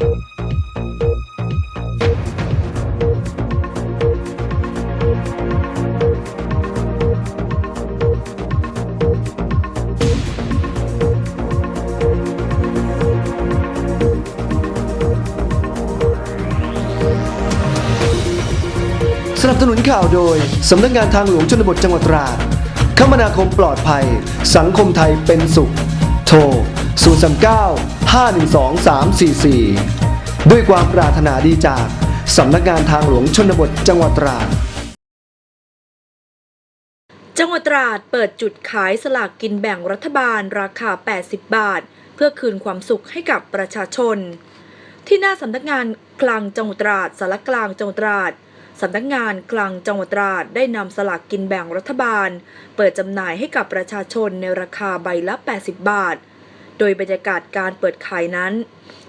สนับสนุนข่าวโดย สำนักงานทางหลวงชนบทจังหวัดตราด คมนาคมปลอดภัย สังคมไทยเป็นสุข โทร 039 344 ด้วยความปรารถนาดีจากสำนักงานทางหลวงชนบทจังหวัดตราดจังหวัดตราดเปิดจุดขายสลากกินแบ่งรัฐบาลราคา 80 บาท เพื่อคืนความสุขให้กับประชาชน ที่หน้าสำนักงานคลังจังหวัดตราดสารกลางจังหวัดตราดสำนักงานคลังจังหวัดตราดได้นำสลากกินแบ่งรัฐบาล เปิดจำหน่ายให้กับประชาชนในราคาใบละ 80 บาท โดยบรรยากาศการเปิดขายนั้น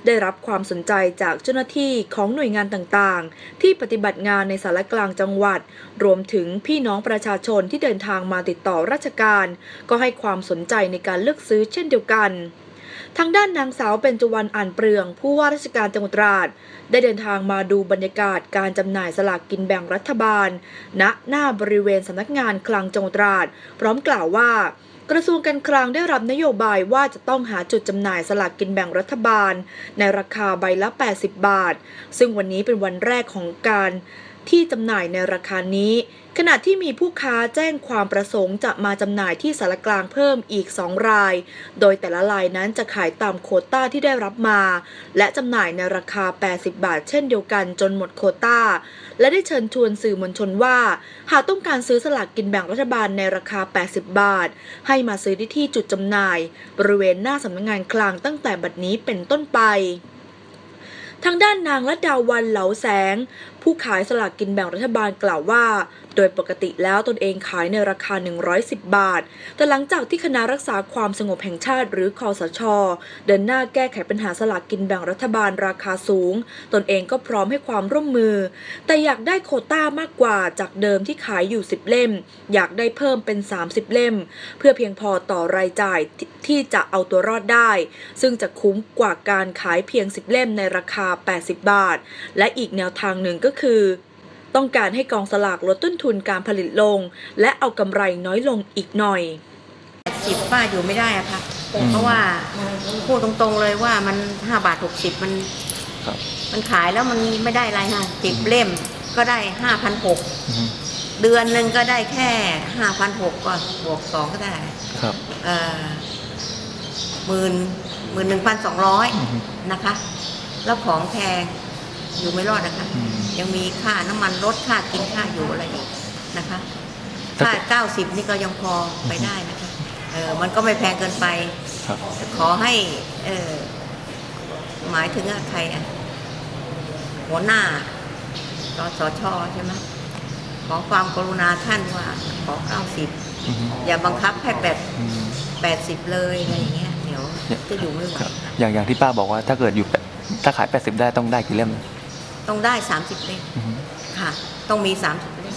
ได้รับความสนใจจากเจ้าหน้าที่ของหน่วยงานต่างๆ ที่ปฏิบัติงานในสารกลางจังหวัด รวมถึงพี่น้องประชาชนที่เดินทางมาติดต่อราชการ ก็ให้ความสนใจในการเลือกซื้อเช่นเดียวกันทางด้านนางสาวเบญจวรรณอ่านเปลือง ผู้ว่าราชการจังหวัดตราดได้เดินทางมาดูบรรยากาศการจำหน่ายสลากกินแบ่งรัฐบาล ณ หน้าบริเวณสำนักงานคลังจังหวัดตราด พร้อมกล่าวว่า กระทรวงการคลังได้รับนโยบายว่าจะต้องหาจุดจำหน่ายสลากกินแบ่งรัฐบาล ในราคาใบละ 80 บาท ซึ่งวันนี้เป็นวันแรกของการ ที่จำหน่ายในราคานี้ ขณะที่มีผู้ค้าแจ้งความประสงค์จะมาจำหน่ายที่สารกลางเพิ่มอีก 2 ราย โดยแต่ละรายนั้นจะขายตามโคต้าที่ได้รับมา และจำหน่ายในราคา 80 บาท เช่นเดียวกันจนหมดโคต้า และได้เชิญชวนสื่อมวลชนว่า หากต้องการซื้อสลากกินแบ่งรัฐบาลในราคา 80 บาท ให้มาซื้อได้ที่จุดจำหน่าย บริเวณหน้าสำนักงานคลังตั้งแต่บัดนี้เป็นต้นไปทางด้านนางละดาวันเหลาแสง ผู้ขายสลากกินแบ่งรัฐบาลกล่าวว่าโดยปกติแล้วตนเองขายในราคา 110 บาท แต่หลังจากที่คณะรักษาความสงบแห่งชาติหรือคอสช เดินหน้าแก้ไขปัญหาสลากกินแบ่งรัฐบาลราคาสูง ตนเองก็พร้อมให้ความร่วมมือ แต่อยากได้โคต้ามากกว่าจากเดิมที่ขายอยู่ 10 เล่ม อยากได้เพิ่มเป็น 30 เล่ม เพื่อเพียงพอต่อรายจ่ายทที่จะเอาตัวรอดได้ ซึ่งจะคุ้มกว่าการขายเพียง 10 เล่มในราคา 80 บาท และอีกแนวทางหนึ่งก็คือ ต้องการให้กองสลากลดต้นทุนการผลิตลง และเอากำไรน้อยลงอีกหน่อยสิบป้าอยู่ไม่ได้อะค่ะ เพราะว่าพูดตรงๆเลยว่ามันห้าบาทหกสิบมันครับมันขายแล้วมันไม่ได้อะไรค่ะสิบเล่มก็ได้ห้าพันหกเดือนหนึ่งก็ได้แค่ห้าพันหกก็บวกสองก็ได้ครับเอ่อหมื่นหมื่นหนึ่งพันสองร้อยอือฮึนะคะ แล้วของแพง อยู่ไม่รอดนะคะอืมยังมีค่าน้ำมันรถค่ากินค่าอยู่อะไรอีกนะคะถ้าค่าเกิดเก้าสิบนี่ก็ยังพอไปได้นะคะเออมันก็ไม่แพงเกินไปครับขอให้เออหมายถึงอะใครอะหัวหน้ารสชใช่ไหมขอความกรุณาท่านว่าขอเก้าสิบอือฮึอย่าบังคับให้แปดอืมแปดสิบเลยอะไรอย่างเงี้ยเดี๋ยวจะอยู่ไม่ไหวครับอย่างอย่างที่ป้าบอกว่าถ้าเกิดอยู่แปดถ้าขาย80ได้ต้องได้กี่เล่ม ต้องได้สามสิบเล่มอือฮึค่ะ ต้องมีสามสิบเล่ม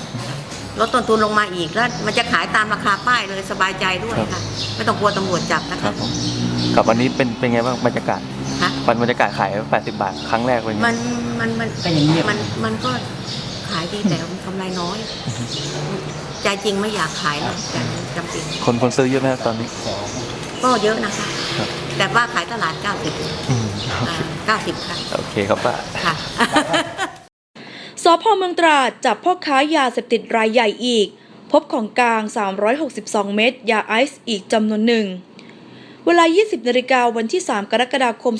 ลดต้นทุนลงมาอีกแล้วมันจะขายตามราคาป้ายเลยสบายใจด้วยค่ะ ไม่ต้องกลัวตำรวจจับนะครัคะบผมกับวันนี้เป็นเป็นไงบ้างบรรยากาศค่ะวันบรรยากาศขาย 80 บาท ครั้งแรกเป็นไงมันมันมันก็ยังเงียบมันมันก็ขายดีแต่มันกำไรน้อย ใจจริงไม่อยากขายหรอกแต่มันจำเป็นคนคนซื้อเยอะไหมครับตอนนี้ ก็เยอะนะคะครับแต่ว่าขายตลาด 90อืมโอเคอ่า90ค่ะโอเคครับป้าค่ะ สพเมืองตราดจับพ่อค้ายาเสพติดรายใหญ่อีก พบของกลาง 362 เม็ดยาไอซ์อีกจำนวนหนึ่ง เวลา 20นาฬิกาวันที่ 3 กรกฎาคม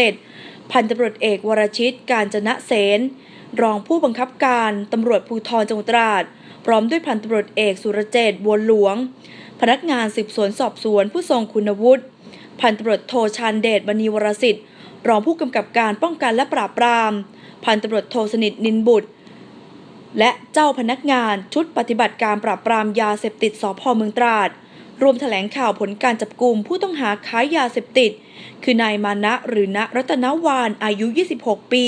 2557 พันตำรวจเอกวรชิตการจนะเสนรองผู้บังคับการตำรวจภูธรจังหวัดตราด พร้อมด้วยพันตำรวจเอกสุรเจตบัวหลวง พนักงานสืบสวนสอบสวนผู้ทรงคุณวุฒิพันตำรวจโทชานเดชบณีวรสิทธิ์ รองผู้กำกับการป้องกันและปราบปราม พันตำรวจโทสนิทนินบุตร และเจ้าพนักงานชุดปฏิบัติการปราบปรามยาเสพติดสพเมืองตราดรวมแถลงข่าวผลการจับกลุ่มผู้ต้องหาค้ายาเสพติด คือนายมานะหรือณรัตนวานอายุ 26 ปี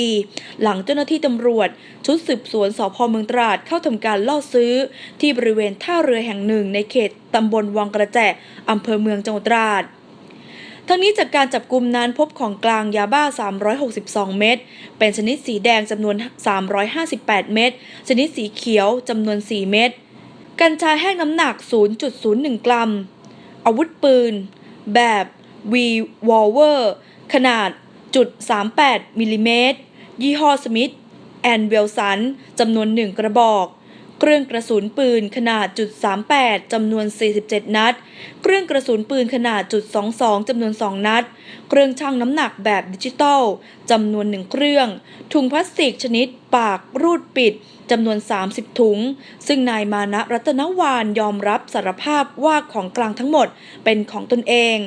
หลังเจ้าหน้าที่ตำรวจ ชุดสืบสวนสพเมืองตราดเข้าทำการล่อซื้อ ที่บริเวณท่าเรือแห่งหนึ่งในเขตตำบลวังกระแจอำเภอเมืองจังหวัดตราด ทั้งนี้จากการจับกลุ่มนั้นพบของกลางยาบ้า 362 เม็ด เป็นชนิดสีแดงจำนวน 358 เม็ด ชนิดสีเขียวจำนวน 4 เม็ด กัญชาแห้งน้ำหนัก 0.01 กรัม อาวุธปืน แบบ V w o l v e r ขนาดจุด38มิลลิเมตร ยี่ห้อสมิธแอนเวลสันจำนวน1กระบอก เครื่องกระสุนปืนขนาดจุด38จำนวน 47 นัด เครื่องกระสุนปืนขนาดจุด22จำนวน 2 นัดเครื่องชั่งน้ำหนักแบบดิจิตอลจำนวน1เครื่อง ถุงพลาสติกชนิดปากรูดปิดจำนวน 30 ถุง ซึ่งนายมานะรัตนวานยอมรับสารภาพว่าของกลางทั้งหมดเป็นของตนเอง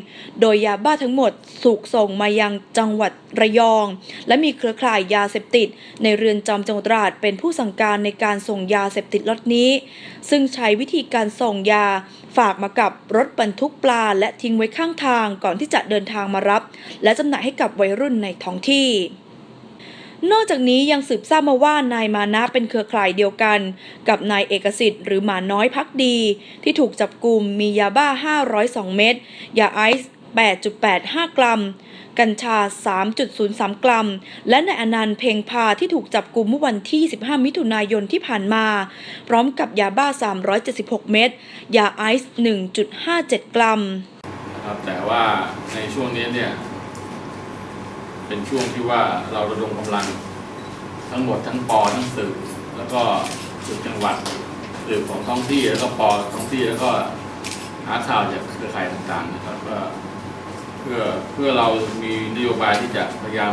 โดยยาบ้าทั้งหมดถูกส่งมายังจังหวัดระยอง และมีเครือข่ายยาเสพติด ในเรือนจำจังหวัดตราดเป็นผู้สั่งการในการส่งยาเสพติดล็อตนี้ ซึ่งใช้วิธีการส่งยาฝากมากับรถบรรทุกปลาและทิ้งไว้ข้างทางก่อนที่จะเดินทางมารับและจำหน่ายให้กับวัยรุ่นในท้องที่ นอกจากนี้ยังสืบทราบมาว่านายมานะเป็นเครือข่ายเดียวกัน กับนายเอกสิทธิ์หรือหมาน้อยพักดี ที่ถูกจับกลุ่มมียาบ้า 502 เม็ดยาไอซ์8.85 กรัม กัญชา 3.03 กรัม และนายอนันต์เพลงพาที่ถูกจับกลุ่มเมื่อวันที่25มิถุนายนที่ผ่านมา พร้อมกับยาบ้า 376 เม็ด ยาไอซ์ 1.57 กรัม นะครับ แต่ว่าในช่วงนี้เนี่ย เป็นช่วงที่ว่าเราระดมกำลังทั้งหมดทั้งปอทั้งสืบแล้วก็สืบจังหวัดสืบของท้องที่แล้วก็ปอท้องที่แล้วก็หาข่าวจากเครือข่ายต่างๆนะครับก็เพื่อเพื่อเรามีนโยบายที่จะพยายาม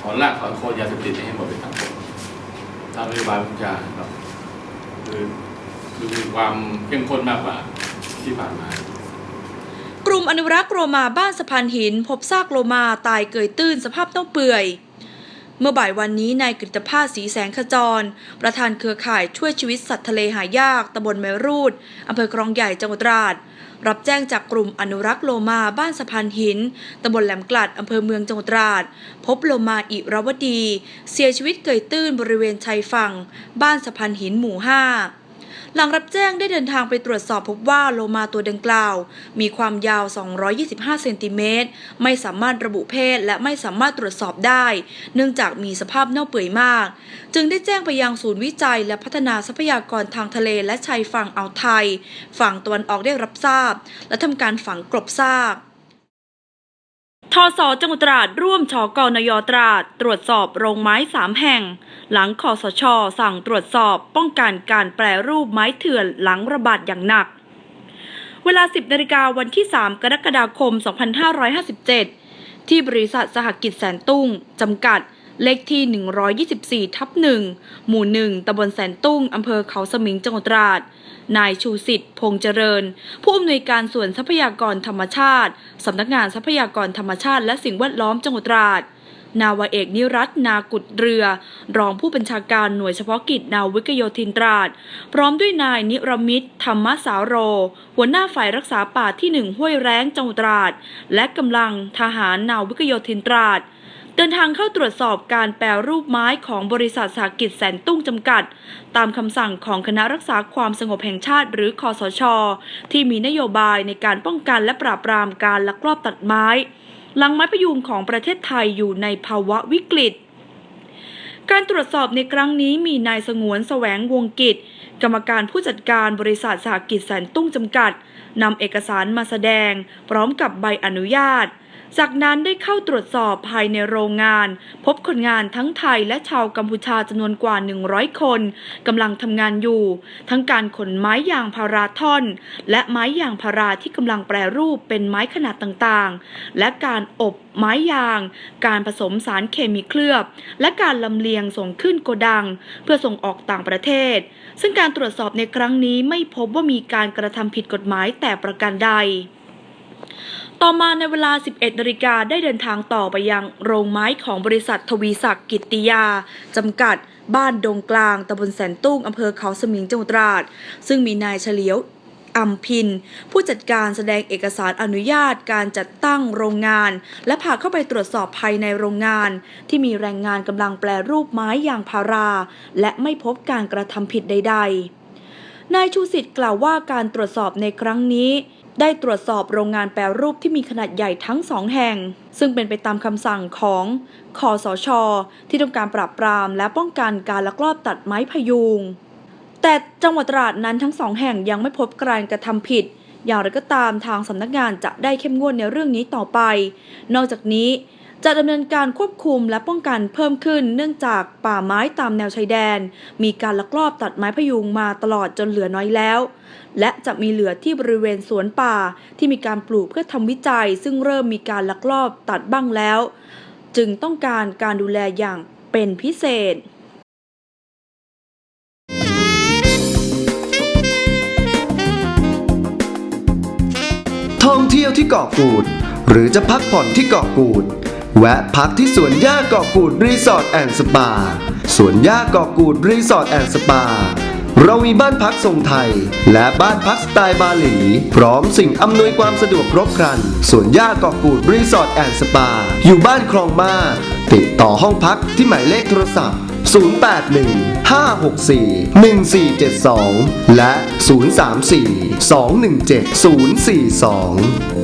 ถอนรากถอนโคนยาเสพติดให้หมดไปทั้งหมดตามนโยบายพุทธาครับคือคือมีความเข้มข้นมากกว่าที่ผ่านมา ลุ่มอนุรักษ์โรมาบ้านสะพานหิน พบซากโลมาตายเกยตื้นสภาพเน่าเปื่อย เมื่อบ่ายวันนี้นายกฤตภาสสีแสงขจร ประธานเครือข่ายช่วยชีวิตสัตว์ทะเลหายากตำบลแมรูดอำเภอคลองใหญ่จังหวัดตราด รับแจ้งจากกลุ่มอนุรักษ์โลมาบ้านสะพานหินตำบลแหลมกลัดอำเภอเมืองจังหวัดตราด พบโลมาอิรวดี เสียชีวิตเกยตื้นบริเวณชายฝั่ง บ้านสะพานหินหมู่ห้า หลังรับแจ้งได้เดินทางไปตรวจสอบพบว่าโลมาตัวดังกล่าว มีความยาว 225 เซนติเมตร ไม่สามารถระบุเพศและไม่สามารถตรวจสอบได้ เนื่องจากมีสภาพเน่าเปื่อยมาก จึงได้แจ้งไปยังศูนย์วิจัย และพัฒนาทรัพยากรทางทะเลและชายฝั่งอ่าวไทย ฝั่งตะวันออกได้รับทราบ และทำการฝังกลบซาก ทสจังหวัดตราดร่วมชกนยตราด ตรวจสอบโรงไม้สามแห่ง หลังคอสช สั่งตรวจสอบป้องกันการแปรรูปไม้เถื่อนหลังระบาดอย่างหนัก เวลา 10นาฬิกาวันที่ 3 กรกฎาคม 2557 ที่บริษัทสหกิจแสนตุ้งจำกัด เลขที่ 124 ทับ1หมู่ 1ตำบลแสนตุ้ง อำเภอเขาสมิง จังหวัดตราด นายชูสิทธิ์ พงษ์เจริญ ผู้อำนวยการส่วนทรัพยากรธรรมชาติ สำนักงานทรัพยากรธรรมชาติ และสิ่งแวดล้อมจังหวัดตราด นาวาเอกนิรัตนากุดเรือ รองผู้บัญชาการหน่วยเฉพาะกิจนาวิกโยธินตราด พร้อมด้วยนายนิรมิตรธรรมสาวโร หัวหน้าฝ่ายรักษาป่าที่หนึ่งห้วยแร้งจังหวัดตราด และกำลังทหารนาวิกโยธินตราด เดินทางเข้าตรวจสอบการแปรรูปไม้ของบริษัทสหกิจแสนตุ้งจำกัด ตามคำสั่งของคณะรักษาความสงบแห่งชาติหรือคอสช ที่มีนโยบายในการป้องกันและปราบปรามการลักลอบตัดไม้ หลังไม้พยุงของประเทศไทยอยู่ในภาวะวิกฤต การตรวจสอบในครั้งนี้มีนายสงวนแสวงวงกิจ กรรมการผู้จัดการบริษัทสหกิจแสนตุ้งจำกัดนำเอกสารมาแสดง พร้อมกับใบอนุญาต จากนั้นได้เข้าตรวจสอบภายในโรงงาน พบคนงานทั้งไทยและชาวกัมพูชาจำนวนกว่า 100 คนกำลังทำงานอยู่ ทั้งการขนไม้ยางพาราท่อน และไม้ยางพาราที่กำลังแปรรูปเป็นไม้ขนาดต่างๆ และการอบไม้ยาง การผสมสารเคมีเคลือบ และการลำเลียงส่งขึ้นโกดัง เพื่อส่งออกต่างประเทศ ซึ่งการตรวจสอบในครั้งนี้ไม่พบว่ามีการกระทำผิดกฎหมายแต่ประการใด ต่อมาในเวลา 11นาฬิกาได้เดินทางต่อไปยังโรงไม้ของบริษัททวีศักดิ์กิตติยา จำกัด บ้านดงกลางตำบลแสนตุ้งอำเภอเขาสมิงจังหวัดตราด ซึ่งมีนายเฉลียวอัมพิน ผู้จัดการแสดงเอกสารอนุญาตการจัดตั้งโรงงาน และพาเข้าไปตรวจสอบภายในโรงงาน ที่มีแรงงานกำลังแปรรูปไม้ยางพารา และไม่พบการกระทำผิดใด ๆ นายชูสิทธิ์กล่าวว่าการตรวจสอบในครั้งนี้ ได้ตรวจสอบโรงงานแปรรูปที่มีขนาดใหญ่ทั้งสองแห่ง ซึ่งเป็นไปตามคำสั่งของคอสช ที่ต้องการปราบปรามและป้องกันการลักลอบตัดไม้พยุง แต่จังหวัดตราดนั้นทั้งสองแห่งยังไม่พบการกระทำผิด อย่างไรก็ตามทางสำนักงานจะได้เข้มงวดในเรื่องนี้ต่อไป นอกจากนี้จะดำเนินการควบคุมและป้องกันเพิ่มขึ้นเนื่องจากป่าไม้ตามแนวชายแดน มีการลักลอบตัดไม้พยุงมาตลอดจนเหลือน้อยแล้ว และจะมีเหลือที่บริเวณสวนป่าที่มีการปลูกเพื่อทำวิจัย ซึ่งเริ่มมีการลักลอบตัดบ้างแล้ว จึงต้องการการดูแลอย่างเป็นพิเศษท่องเที่ยวที่เกาะกูด หรือจะพักผ่อนที่เกาะกูด แวะพักที่สวนหญ้าเกาะกูดรีสอร์ทแอนด์สปาสวนหญ้าเกาะกูดรีสอร์ทแอนด์สปา เรามีบ้านพักทรงไทย และบ้านพักสไตล์บาหลี พร้อมสิ่งอำนวยความสะดวกครบครันสวนหญ้าเกาะกูดรีสอร์ทแอนด์สปา อยู่บ้านคลองมาติดต่อห้องพักที่หมายเลขโทรศัพท์ 081 564 1472 และ 034 217 042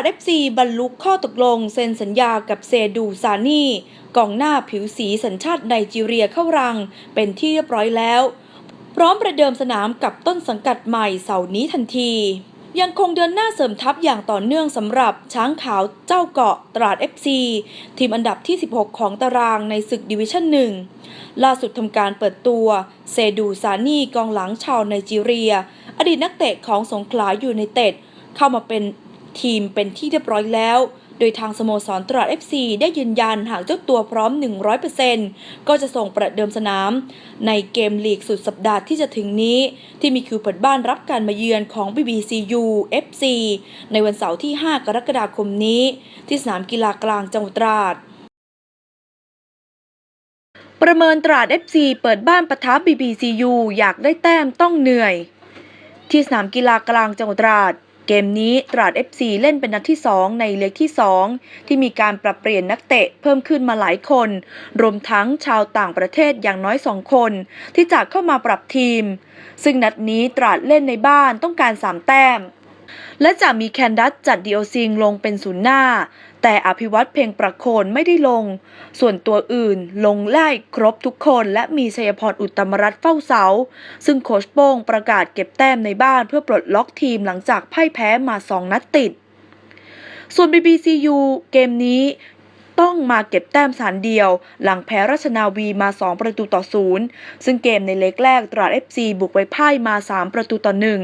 โมสรตราด FC บรรลุข้อตกลง เซ็นสัญญากับเซดูซานีกองหน้าผิวสีสัญชาติไนจีเรียเข้ารัง เป็นที่เรียบร้อยแล้ว พร้อมประเดิมสนามกับต้นสังกัดใหม่เสาร์นี้ทันที ยังคงเดินหน้าเสริมทัพอย่างต่อเนื่องสำหรับช้างขาวเจ้าเกาะตราด FC ทีมอันดับที่ 16 ของตารางในศึกดิวิชั่น1ล่าสุดทำการเปิดตัวเซดูซานีกองหลังชาวไนจีเรีย อดีตนักเตะของสงขลายูไนเต็ดเข้ามาเป็น ทีมเป็นที่เรียบร้อยแล้ว โดยทางสโมสรตราด FC ได้ยืนยันหากเจ้าตัวพร้อม 100%ก็จะส่งประเดิมสนาม ในเกมลีกสุดสัปดาห์ที่จะถึงนี้ ที่มีคิวเปิดบ้านรับการมาเยือนของ BBCU FC ในวันเสาร์ที่ 5 กรกฎาคมนี้ ที่สนามกีฬากลางจังหวัดตราดประเมินตราด FC เปิดบ้านปะทะ BBCU อยากได้แต้มต้องเหนื่อย ที่สนามกีฬากลางจังหวัดตราด เกมนี้ตราด FC เล่นเป็นนัดที่ 2 ในเล็กที่ 2 ที่มีการปรับเปลี่ยนนักเตะเพิ่มขึ้นมาหลายคน รวมทั้งชาวต่างประเทศอย่างน้อย 2 คน ที่จะเข้ามาปรับทีม ซึ่งนัดนี้ตราดเล่นในบ้านต้องการ 3 แต้ม และจะมีแคนดัสจัดดีโอซิงลงเป็นศูนย์หน้า แต่อภิวัตเพลงประโคนไม่ได้ลง ส่วนตัวอื่นลงไล่ครบทุกคนและมีชัยพรอุตมรัตน์เฝ้าเสา ซึ่งโคชโป้งประกาศเก็บแต้มในบ้านเพื่อปลดล็อกทีมหลังจากพ่ายแพ้มาสองนัดติดส่วน BBCU เกมนี้ ต้องมาเก็บแต้มสารเดียว หลังแพ้ราชนาวีมา 2 ประตูต่อศูนย์ซึ่งเกมในเล็กแรกตราด FC บุกไปพ่ายมา 3 ประตูต่อหนึ่ง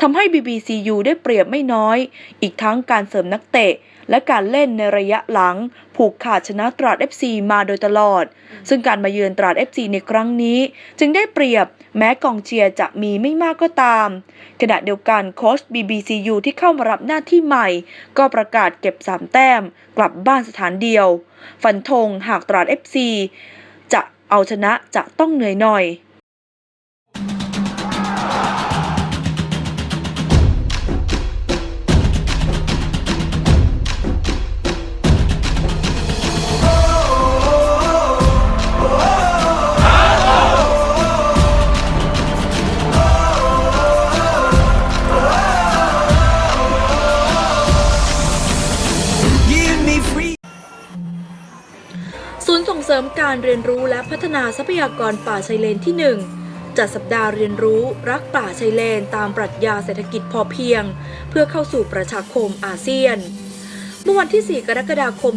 ทำให้ BBCU ได้เปรียบไม่น้อย อีกทั้งการเสริมนักเตะ และการเล่นในระยะหลัง ผูกขาดชนะตราด FC มาโดยตลอด ซึ่งการมาเยือนตราด FC ในครั้งนี้ จึงได้เปรียบแม้กองเชียร์จะมีไม่มากก็ตาม ขณะเดียวกันโค้ช BBCU ที่เข้ามารับหน้าที่ใหม่ ก็ประกาศเก็บ 3 แต้ม กลับบ้านสถานเดียว ฟันธงหากตราด FC จะเอาชนะจะต้องเหนื่อยหน่อย มการเรียนรู้และพัฒนาทรัพยากรป่าชายเลนที่ 1 จัดสัปดาห์เรียนรู้รักป่าชายเลนตามปรัชญาเศรษฐกิจพอเพียง เพื่อเข้าสู่ประชาคมอาเซียน เมื่อวันที่ 4 กรกฎาคม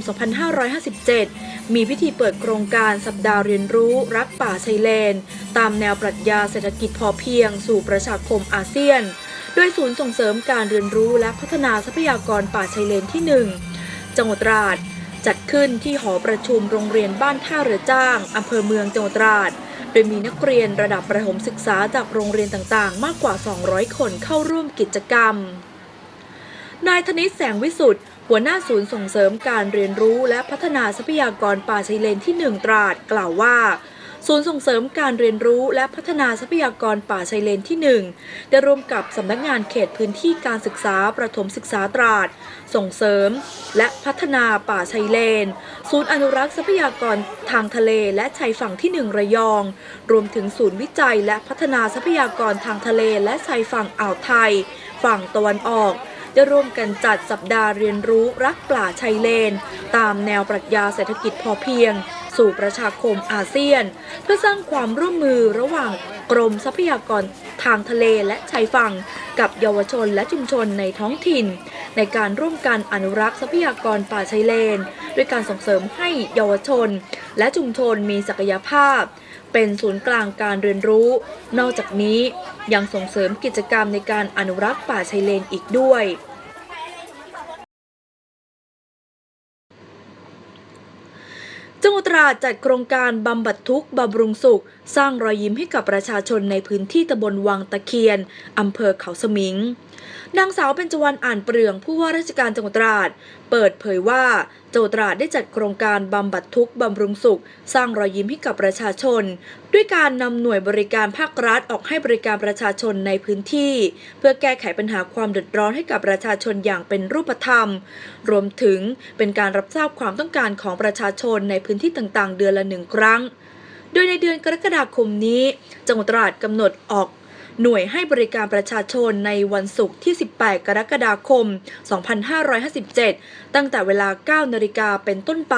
2557 มีพิธีเปิดโครงการสัปดาห์เรียนรู้รักป่าชายเลน ตามแนวปรัชญาเศรษฐกิจพอเพียง สู่ประชาคมอาเซียน โดยศูนย์ส่งเสริมการเรียนรู้และพัฒนาทรัพยากรป่าชายเลนที่ 1 จังหวัดตราด จัดขึ้นที่หอประชุมโรงเรียนบ้านท่าเรือจ้างอำเภอเมืองจังหวัดตราด โดยมีนักเรียนระดับประถมศึกษาจากโรงเรียนต่างๆ มากกว่า 200 คนเข้าร่วมกิจกรรม นายธนิตแสงวิสุทธ์หัวหน้าศูนย์ส่งเสริมการเรียนรู้และพัฒนาทรัพยากรป่าชายเลนที่ 1 ตราด กล่าวว่า ศูนย์ส่งเสริมการเรียนรู้และพัฒนาทรัพยากรป่าชายเลนที่ 1 ได้ร่วมกับสำนักงานเขตพื้นที่การศึกษาประถมศึกษาตราด ส่งเสริม และพัฒนาป่าชายเลน ศูนย์อนุรักษ์ทรัพยากรทางทะเลและชายฝั่งที่ 1 ระยอง รวมถึงศูนย์วิจัยและพัฒนาทรัพยากรทางทะเลและชายฝั่งอ่าวไทย ฝั่งตะวันออกได้ร่วมกันจัดสัปดาห์เรียนรู้รักป่าชายเลน ตามแนวปรัชญาเศรษฐกิจพอเพียง สู่ประชาคมอาเซียน เพื่อสร้างความร่วมมือระหว่างกรมทรัพยากรทางทะเลและชายฝั่ง กับเยาวชนและชุมชนในท้องถิ่น ในการร่วมกันอนุรักษ์ทรัพยากรป่าชายเลน ด้วยการส่งเสริมให้เยาวชน และชุมชนมีศักยภาพ เป็นศูนย์กลางการเรียนรู้ นอกจากนี้ยังส่งเสริมกิจกรรมในการอนุรักษ์ป่าชายเลนอีกด้วย จังหวัดตราดจัดโครงการบำบัดทุกข์บำรุงสุข สร้างรอยยิ้มให้กับประชาชนในพื้นที่ตำบลวังตะเคียนอำเภอเขาสมิง นางสาวเบญจวรรณอ่านเปลืองผู้ว่าราชการจังหวัดตราด เปิดเผยว่าจังหวัดตราดได้จัดโครงการบำบัดทุกข์บำรุงสุข สร้างรอยยิ้มให้กับประชาชน ด้วยการนำหน่วยบริการภาครัฐออกให้บริการประชาชนในพื้นที่ เพื่อแก้ไขปัญหาความเดือดร้อนให้กับประชาชนอย่างเป็นรูปธรรม รวมถึงเป็นการรับทราบความต้องการของประชาชนในพื้นที่ต่างๆ เดือนละหนึ่งครั้ง โดยในเดือนกรกฎาคมนี้ จังหวัดตราดกำหนดออก หน่วยให้บริการประชาชนในวันศุกร์ที่ 18 กรกฎาคม 2557 ตั้งแต่เวลา 9 นาฬิกาเป็นต้นไป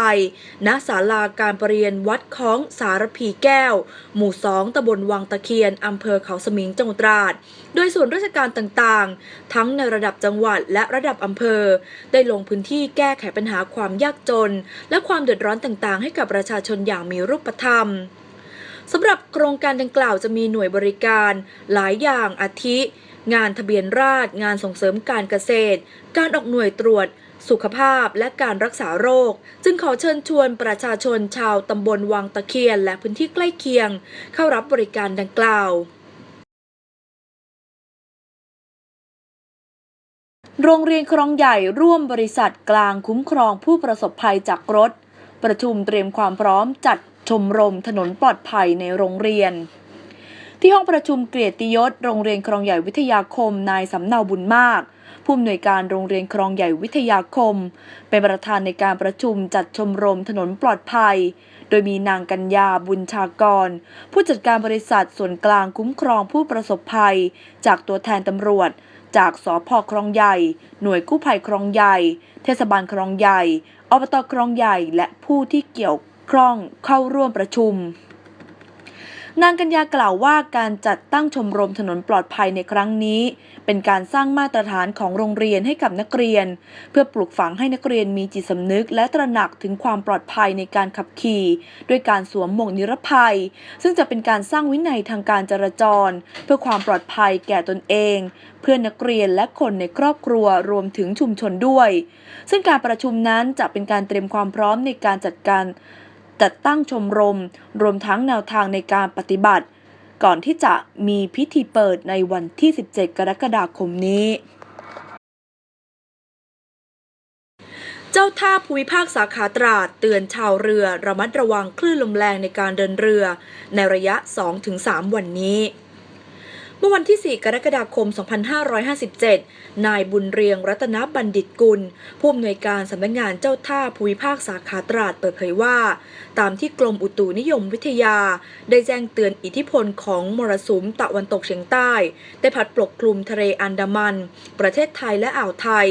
ณ ศาลาการประเรียนวัดคล้องสารพีแก้ว หมู่ 2ตำบลวังตะเคียน อำเภอเขาสมิง จังหวัดตราด โดยส่วนราชการต่างๆ ทั้งในระดับจังหวัดและระดับอำเภอ ได้ลงพื้นที่แก้ไขปัญหาความยากจน และความเดือดร้อนต่างๆ ให้กับประชาชนอย่างมีรูปธรรม สำหรับโครงการดังกล่าวจะมีหน่วยบริการ หลายอย่างอาทิ งานทะเบียนราษฎรงานส่งเสริมการเกษตร การออกหน่วยตรวจ สุขภาพและการรักษาโรค จึงขอเชิญชวนประชาชนชาวตำบลวังตะเคียน และพื้นที่ใกล้เคียง เข้ารับบริการดังกล่าวโรงเรียนครองใหญ่ร่วมบริษัทกลางคุ้มครองผู้ประสบภัยจากรถ ประชุมเตรียมความพร้อมจัด ชมรมถนนปลอดภัยในโรงเรียน ที่ห้องประชุมเกียรติยศโรงเรียนครองใหญ่วิทยาคมนายสำเนาบุญมากผู้อำนวยการโรงเรียนครองใหญ่วิทยาคม เป็นประธานในการประชุมจัดชมรมถนนปลอดภัย โดยมีนางกัญญาบุญชากร ผู้จัดการบริษัทส่วนกลางคุ้มครองผู้ประสบภัย จากตัวแทนตำรวจ จากสพครองใหญ่ หน่วยกู้ภัยครองใหญ่ เทศบาลครองใหญ่อบตครองใหญ่และผู้ที่เกี่ยว ข้องเข้าร่วมประชุม นางกัญญากล่าวว่าการจัดตั้งชมรมถนนปลอดภัยในครั้งนี้ เป็นการสร้างมาตรฐานของโรงเรียนให้กับนักเรียน เพื่อปลูกฝังให้นักเรียนมีจิตสำนึก และตระหนักถึงความปลอดภัยในการขับขี่ ด้วยการสวมหมวกนิรภัย ซึ่งจะเป็นการสร้างวินัยทางการจราจร เพื่อความปลอดภัยแก่ตนเอง เพื่อนนักเรียนและคนในครอบครัวรวมถึงชุมชนด้วย ซึ่งการประชุมนั้นจะเป็นการเตรียมความพร้อมในการจัดการ จัดตั้งชมรม รวมทั้งแนวทางในการปฏิบัติ ก่อนที่จะมีพิธีเปิดในวันที่ 17 กรกฎาคมนี้ เจ้าท่าภูมิภาคสาขาตราดเตือนชาวเรือระมัดระวังคลื่นลมแรงในการเดินเรือ ในระยะ 2-3 วันนี้ เมื่อวันที่ 4 กรกฎาคม 2557 นายบุญเรียงรัตนบัณฑิตกุล ผู้อำนวยการสำนักงานเจ้าท่าภูมิภาคสาขาตราดเปิดเผยว่า ตามที่กรมอุตุนิยมวิทยา ได้แจ้งเตือนอิทธิพลของมรสุมตะวันตกเฉียงใต้ ได้พัดปกคลุมทะเลอันดามัน ประเทศไทยและอ่าวไทย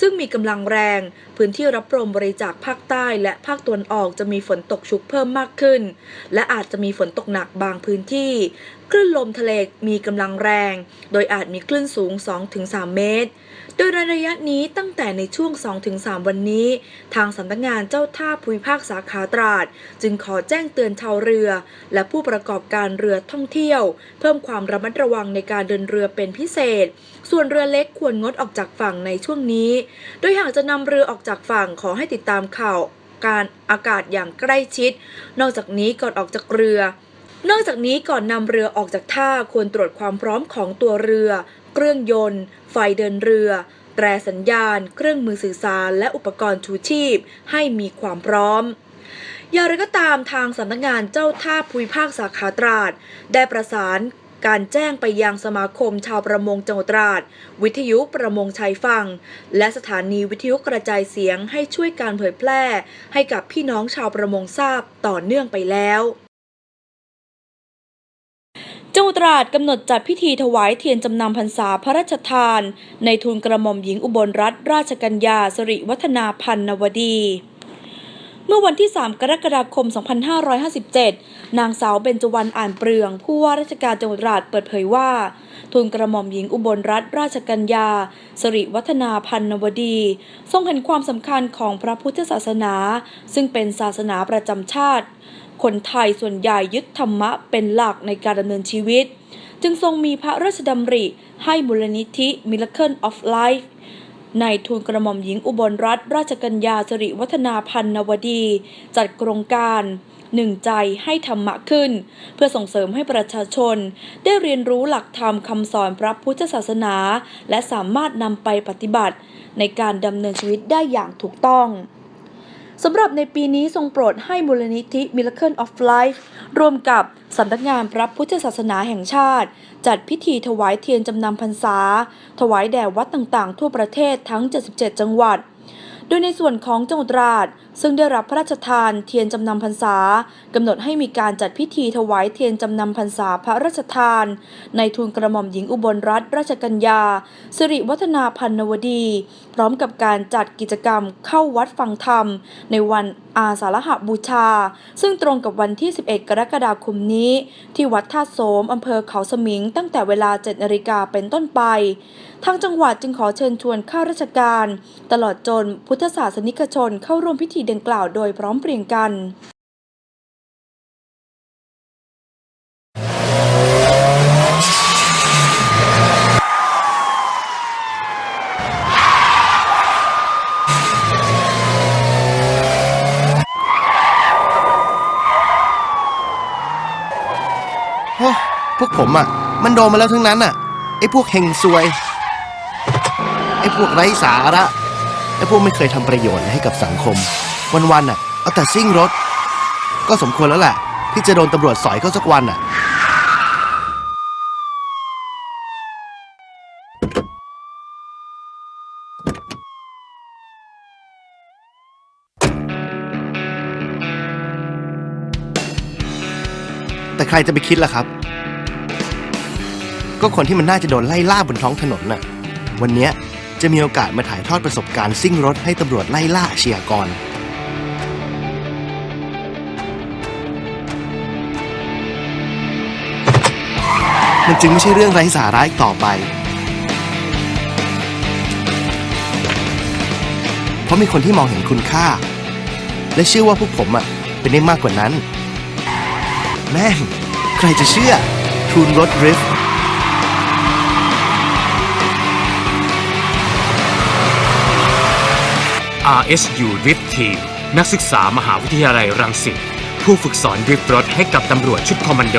ซึ่งมีกำลังแรง พื้นที่รับรมบริจาคภาคใต้และภาคตะวันออกจะมีฝนตกชุกเพิ่มมากขึ้น และอาจจะมีฝนตกหนักบางพื้นที่คลื่นลมทะเลมีกำลังแรง โดยอาจมีคลื่นสูง 2-3 เมตร โดยระยะนี้ตั้งแต่ในช่วง 2-3 วันนี้ ทางสำนักงานเจ้าท่าภูมิภาคสาขาตราด จึงขอแจ้งเตือนชาวเรือ และผู้ประกอบการเรือท่องเที่ยว เพิ่มความระมัดระวังในการเดินเรือเป็นพิเศษ ส่วนเรือเล็กควรงดออกจากฝั่งในช่วงนี้ โดยหากจะนำเรือออกจากฝั่งขอให้ติดตามข่าวการอากาศอย่างใกล้ชิด นอกจากนี้ก่อนออกจากเรือ นอกจากนี้ก่อนนำเรือออกจากท่าควรตรวจความพร้อมของตัวเรือ เครื่องยนต์ ไฟเดินเรือ แตรสัญญาณ เครื่องมือสื่อสาร และอุปกรณ์ชูชีพ ให้มีความพร้อมอย่างไรก็ตามทางสำนักงานเจ้าท่าภูมิภาคสาขาตราด ได้ประสานการแจ้งไปยังสมาคมชาวประมงจังหวัดตราด วิทยุประมงชายฝั่ง และสถานีวิทยุกระจายเสียงให้ช่วยการเผยแพร่ ให้กับพี่น้องชาวประมงทราบต่อเนื่องไปแล้ว จังหวัดตราดกำหนดจัดพิธีถวายเทียนจำนำพรรษาพระราชทาน ในทุนกระหม่อมหญิงอุบลรัตนราชกัญญาสิริวัฒนาพันนวดี เมื่อวันที่ 3 กรกฎาคม 2557 นางสาวเบญจวรรณอ่านเปลือง ผู้ว่าราชการจังหวัดตราดเปิดเผยว่า ทุนกระหม่อมหญิงอุบลรัตนราชกัญญาสิริวัฒนาพันนวดี ทรงเห็นความสำคัญของพระพุทธศาสนา ซึ่งเป็นศาสนาประจำชาติ คนไทยส่วนใหญ่ยึดธรรมะเป็นหลักในการดำเนินชีวิต จึงทรงมีพระราชดำริให้มูลนิธิ Miracle of Life ในทุนกระหม่อมหญิงอุบลรัตนราชกัญญาสิริวัฒนาพันนวดี จัดโครงการหนึ่งใจให้ธรรมะขึ้น เพื่อส่งเสริมให้ประชาชน ได้เรียนรู้หลักธรรมคำสอนพระพุทธศาสนา และสามารถนำไปปฏิบัติ ในการดำเนินชีวิตได้อย่างถูกต้อง สำหรับในปีนี้ทรงโปรดให้มูลนิธิ Miracle of Life ร่วมกับสำนักงานพระพุทธศาสนาแห่งชาติ จัดพิธีถวายเทียนจำนำพรรษา ถวายแด่วัดต่างๆ ทั่วประเทศทั้ง 77 จังหวัด โดยในส่วนของจังหวัดราด ซึ่งได้รับพระราชทานเทียนจำนำพรรษากำหนดให้มีการจัดพิธีถวายเทียนจำนำพรรษาพระราชทาน ในทุนกระหม่อมหญิงอุบลรัตนราชกัญญา สิริวัฒนาพันนวดี พร้อมกับการจัดกิจกรรมเข้าวัดฟังธรรม ในวันอาสาฬหบูชา ซึ่งตรงกับวันที่ 11 กรกฎาคมนี้ ที่วัดท่าโสมอำเภอเขาสมิง ตั้งแต่เวลา 7นาฬิกาเป็นต้นไป ทางจังหวัดจึงขอเชิญชวนข้าราชการ ตลอดจนพุทธศาสนิกชนเข้าร่วมพิธีดังกล่าวโดยพร้อมเพรียงกันพวกผมอะ มันโดนมาแล้วทั้งนั้นอะไอ้พวกเฮงซวย ไอ้พวกไร้สาระไอ้พวกไม่เคยทำประโยชน์ให้กับสังคม วันๆอะเอาแต่ซิ่งรถ ก็สมควรแล้วแหละ ที่จะโดนตำรวจสอยเข้าสักวันอะ แต่ใครจะไปคิดล่ะครับ ก็คนที่มันน่าจะโดนไล่ล่าบนท้องถนนน่ะ วันเนี้ยจะมีโอกาสมาถ่ายทอดประสบการณ์ซิ่งรถให้ตำรวจไล่ล่าอาชญากร มันจึงไม่ใช่เรื่องไร้สาระอีกต่อไป เพราะมีคนที่มองเห็นคุณค่า และเชื่อว่าพวกผมอะเป็นได้มากกว่านั้น แม่ง ใครจะเชื่อทูนรถดริฟต์ RSU Drift Team นักศึกษามหาวิทยาลัยรังสิตผู้ฝึกสอนดริฟต์รถให้กับตำรวจชุดคอมมานโด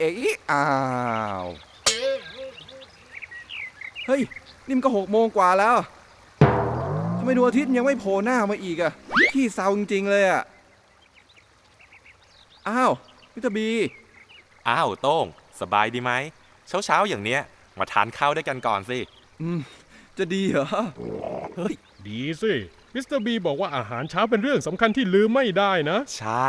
เอ๊ะอ้าว เฮ้ย นี่มันก็หกโมงกว่าแล้วทำไมดวงอาทิตย์ยังไม่โผล่หน้ามาอีกอะขี้เศร้าจริงๆเลยอะอ้าวมิสเตอร์บี อ้าวโต้ง สบายดีไหม เช้าเช้าๆอย่างเนี้ย มาทานข้าวด้วยกันก่อนสิ อืม จะดีเหรอ เฮ้ย ดีสิ มิสเตอร์บีบอกว่าอาหารเช้าเป็นเรื่องสำคัญที่ลืมไม่ได้นะ ใช่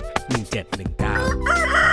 1719